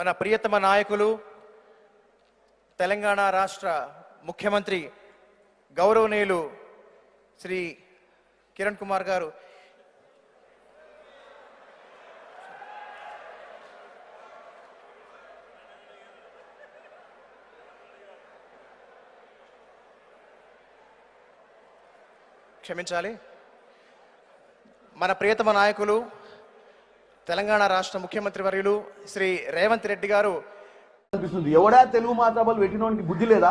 మన ప్రియతమ నాయకులు తెలంగాణ రాష్ట్ర ముఖ్యమంత్రి గౌరవనీయులు శ్రీ కిరణ్ కుమార్ గారు. క్షమించాలి. మన ప్రియతమ నాయకులు తెలంగాణ రాష్ట్ర ముఖ్యమంత్రి వర్యులు శ్రీ రేవంత్ రెడ్డి గారు. అనిపిస్తుంది. ఎవడా తెలుగు మాతాబలు పెట్టినోనికి బుద్ధి లేదా?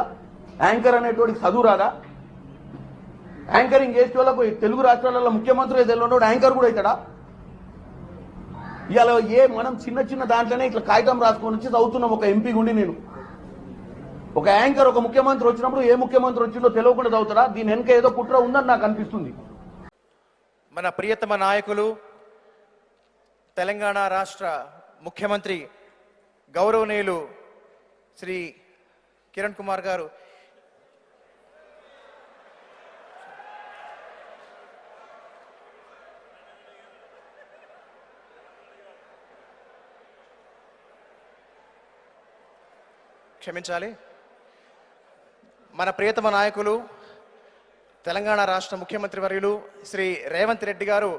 యాంకర్ అనేటోడికి చదువు రాదా? యాంకరింగ్ చేసే వాళ్ళకు తెలుగు రాష్ట్రాలలో ముఖ్యమంత్రి తెలియనోడు యాంకర్ కూడా అవుతాడా? ఇవాళ ఏ మనం చిన్న చిన్న దాంట్లోనే ఇట్లా కాగితం రాసుకొని వచ్చి చదువుతున్నాం. ఒక ఎంపీ గుండి నేను. ఒక యాంకర్ ఒక ముఖ్యమంత్రి వచ్చినప్పుడు ఏ ముఖ్యమంత్రి వచ్చిందో తెలియకుండా చదువుతాడా? దీని వెనక ఏదో కుట్ర ఉందని నాకు అనిపిస్తుంది. మన ప్రియతమ నాయకులు తెలంగాణ రాష్ట్ర ముఖ్యమంత్రి గౌరవనీయులు శ్రీ కిరణ్ కుమార్ గారు. క్షమించాలి. మన ప్రియతమ నాయకులు తెలంగాణ రాష్ట్ర ముఖ్యమంత్రి వర్యులు శ్రీ రేవంత్ రెడ్డి గారు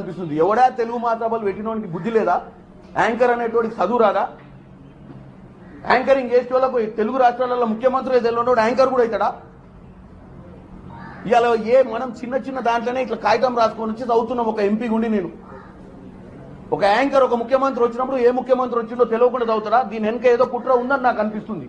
అనిపిస్తుంది. ఎవడా తెలుగు మాతాబలు పెట్టినోడికి బుద్ధి లేదా? యాంకర్ అనేటోడికి చదువు రాదా? యాంకరింగ్ చేసే వాళ్ళకు తెలుగు రాష్ట్రాలలో ముఖ్యమంత్రి తెలియనోడు యాంకర్ కూడా అవుతాడా? ఇవాళ ఏ మనం చిన్న చిన్న దాంట్లోనే ఇట్లా కాగితం రాసుకొని వచ్చి చదువుతున్నాం. ఒక ఎంపీ గుండి నేను. ఒక యాంకర్ ఒక ముఖ్యమంత్రి వచ్చినప్పుడు ఏ ముఖ్యమంత్రి వచ్చిందో తెలియకుండా చదువుతాడా? దీని వెనక ఏదో కుట్ర ఉందని నాకు అనిపిస్తుంది.